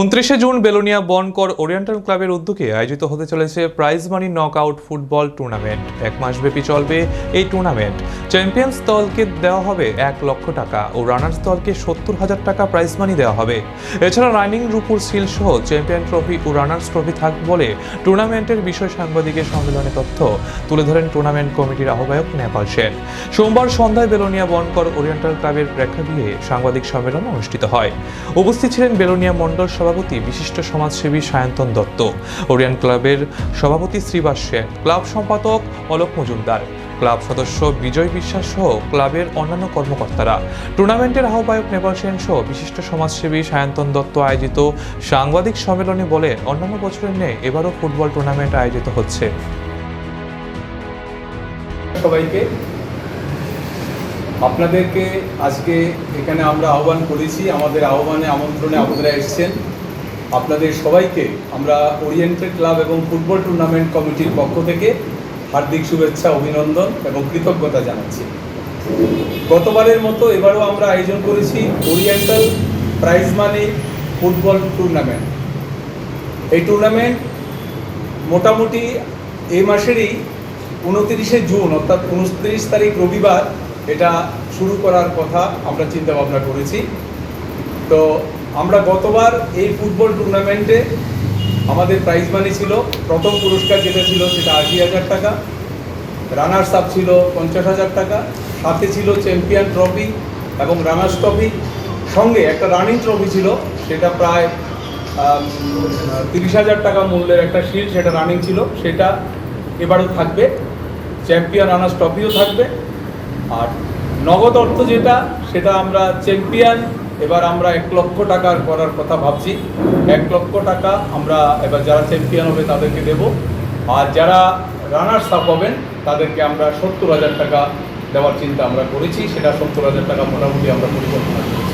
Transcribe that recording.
উনত্রিশে June Belonia বনকর oriental ক্লাবের উদ্যোগে আয়োজিত হতে চলেছে prize money knockout football tournament. এক মাসব্যাপী চলবে এই টুর্নামেন্ট। চ্যাম্পিয়ন্স দলকে দেওয়া হবে এক লক্ষ টাকা ও রানার্স দলকে সত্তর হাজার টাকা প্রাইজ মানি দেওয়া হবে। এছাড়া রানিং রূপুর সিল সহ চ্যাম্পিয়ন ট্রফি ও রানার্স ট্রফি থাকবে বলে টুর্নামেন্টের বিষয় সাংবাদিকের সম্মেলনে তথ্য তুলে ধরেন টুর্নামেন্ট কমিটির আহ্বায়ক নেপাল সেন। সোমবার সন্ধ্যায় বেলোনিয়া বনকর ওরিয়েন্টাল ক্লাবের প্রেক্ষাগৃহে সাংবাদিক সম্মেলন অনুষ্ঠিত হয়। উপস্থিত ছিলেন বেলোনিয়া মণ্ডল সভাপতি বিশিষ্ট সমাজসেবী সায়ন্তন দত্ত, ওরিয়ান ক্লাবের সভাপতি শ্রীবাস সেন, ক্লাব সম্পাদক অলোক মজুমদার, ক্লাব সদস্য বিজয় বিশ্বাস সহ ক্লাবের অন্যান্য কর্মকর্তারা। টুর্নামেন্টের আহ্বায়ক নেপাল সেন সহ বিশিষ্ট সমাজসেবী সায়ন্তন দত্ত আয়োজিত সাংবাদিক সম্মেলনে বলেন, অন্যান্য বছরের ন্যায় এবারও ফুটবল টুর্নামেন্ট আয়োজিত হচ্ছে। সবাইকে আপনাদেরকে আজকে এখানে আমরা আহ্বান করেছি, আমাদের আহ্বানে আমন্ত্রণে আপনারা এসেছেন। আপনাদের সবাইকে আমরা ওরিয়েন্টেড ক্লাব এবং ফুটবল টুর্নামেন্ট কমিটির পক্ষ থেকে হার্দিক শুভেচ্ছা, অভিনন্দন এবং কৃতজ্ঞতা জানাচ্ছি। গতবারের মতো এবারও আমরা আয়োজন করেছি Oriental prize money football tournament এই টুর্নামেন্ট মোটামুটি এই মাসেরই উনতিরিশে জুন, অর্থাৎ উনত্রিশ তারিখ রবিবার এটা শুরু করার কথা আমরা চিন্তা ভাবনা করেছি। তো আমরা গতবার এই ফুটবল টুর্নামেন্টে আমাদের প্রাইজ মানি ছিল, প্রথম পুরস্কার যেটা ছিল সেটা আশি হাজার টাকা রানার্স আপ ছিল পঞ্চাশ হাজার টাকা, সাথে ছিল চ্যাম্পিয়ন ট্রফি এবং রানার্স ট্রফি সঙ্গে একটা রানিং ট্রফি ছিল, সেটা প্রায় তিরিশ হাজার টাকা মূল্যের একটা শিল্ড সেটা রানিং ছিল, সেটা এবারও থাকবে চ্যাম্পিয়ন রানার্স ট্রফিও থাকবে। আর নগদ অর্থ যেটা, সেটা আমরা চ্যাম্পিয়ন এবার আমরা এক লক্ষ টাকার করার কথা ভাবছি। এক লক্ষ টাকা আমরা এবার যারা চ্যাম্পিয়ন হবে তাদেরকে দেব। আর যারা রানার্স আপ হবেন, তাদেরকে আমরা সত্তর হাজার টাকা দেওয়ার চিন্তা আমরা করেছি। সেটা সত্তর হাজার টাকা মোটামুটি আমরা পরিকল্পনা করেছি।